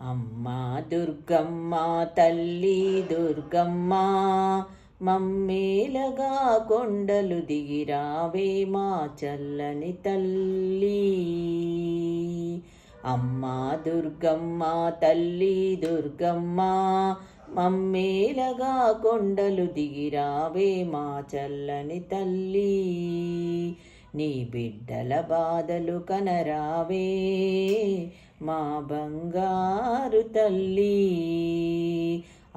అమ్మా దుర్గమ్మ తల్లి దుర్గమ్మ మమ్మేలగా కొండలు దిగిరావే మా చల్లని తల్లి. అమ్మా దుర్గమ్మ తల్లి దుర్గమ్మ మమ్మేలగా కొండలు దిగిరావే మా చల్లని తల్లి. నీ బిడ్డల బాధలు కనరావే మా బంగారు తల్లి.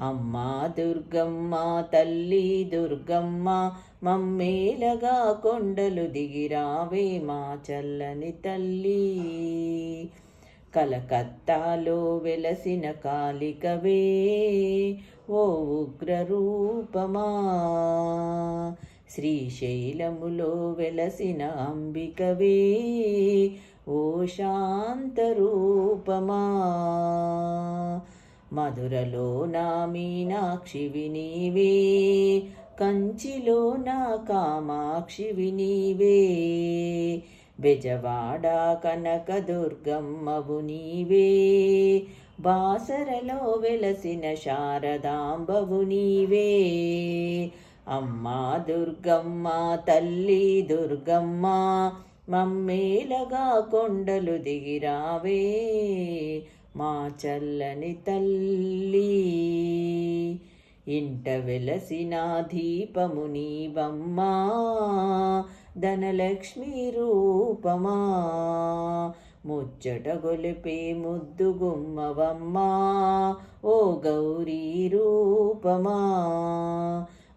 అమ్మా దుర్గమ్మ తల్లి దుర్గమ్మ మమ్మేలగా కొండలు దిగిరావే మా చల్లని తల్లి. కలకత్తాలో వెలసిన కాలికవే ఓ ఉగ్ర రూపమా శ్రీశైలములో వెలసిన అంబికవే ఓ శాంత రూపమా మధురలో నా మీనాక్షివి నీవే కంచిలో నా కామాక్షివి నీవే బెజవాడ కనక దుర్గమ్మవు నీవే బాసరలో వెలసిన శారదాంబవు నీవే. అమ్మా దుర్గమ్మ తల్లి దుర్గమ్మ మమ్మేలగా కొండలు దిగిరావే మా చల్లని తల్లి. ఇంట వెలసిన దీపము నీవమ్మా ధనలక్ష్మి రూపమా. ముచ్చట గొలిపే ముద్దు గుమ్మవమ్మా ఓ గౌరీ రూపమా.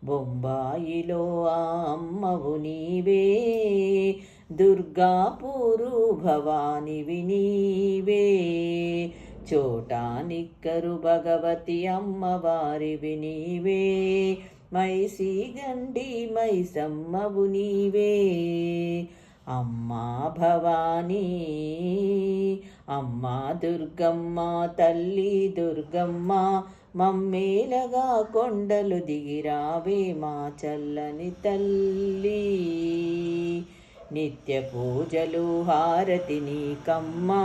బొంబాయిలో ఆ అమ్మవు నీవే దుర్గాపూరు భవాని వినీవే. చోటానిక్కరు భగవతి అమ్మవారి వినీవే. మైసి గండి మైసమ్మవు నీవే. అమ్మా భవానీ అమ్మా దుర్గమ్మ తల్లి దుర్గమ్మ మమ్మేలగా కొండలు దిగిరావే మా చల్లని తల్లి. నిత్య పూజలు హారతి నీకమ్మా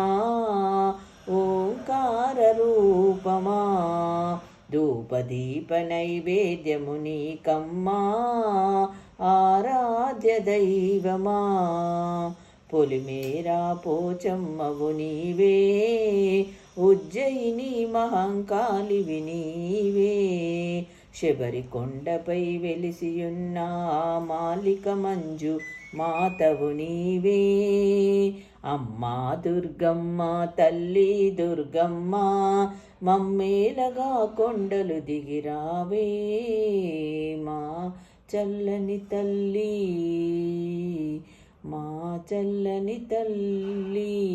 ఓంకార రూపమా ధూపదీప నైవేద్యము నీకమ్మా ఆరాధ్య దైవమా. పొలిమేరా పోచమ్మవు నీవే ఉజ్జయిని మహంకాళివి వినీవే శబరి కొండపై వెలిసియున్న మాలిక మంజు మాతవు నీవే. అమ్మా దుర్గమ్మ తల్లి దుర్గమ్మ మమ్మేలగా కొండలు దిగిరావే. మా చల్లని తల్లి మా చల్లని తల్లి.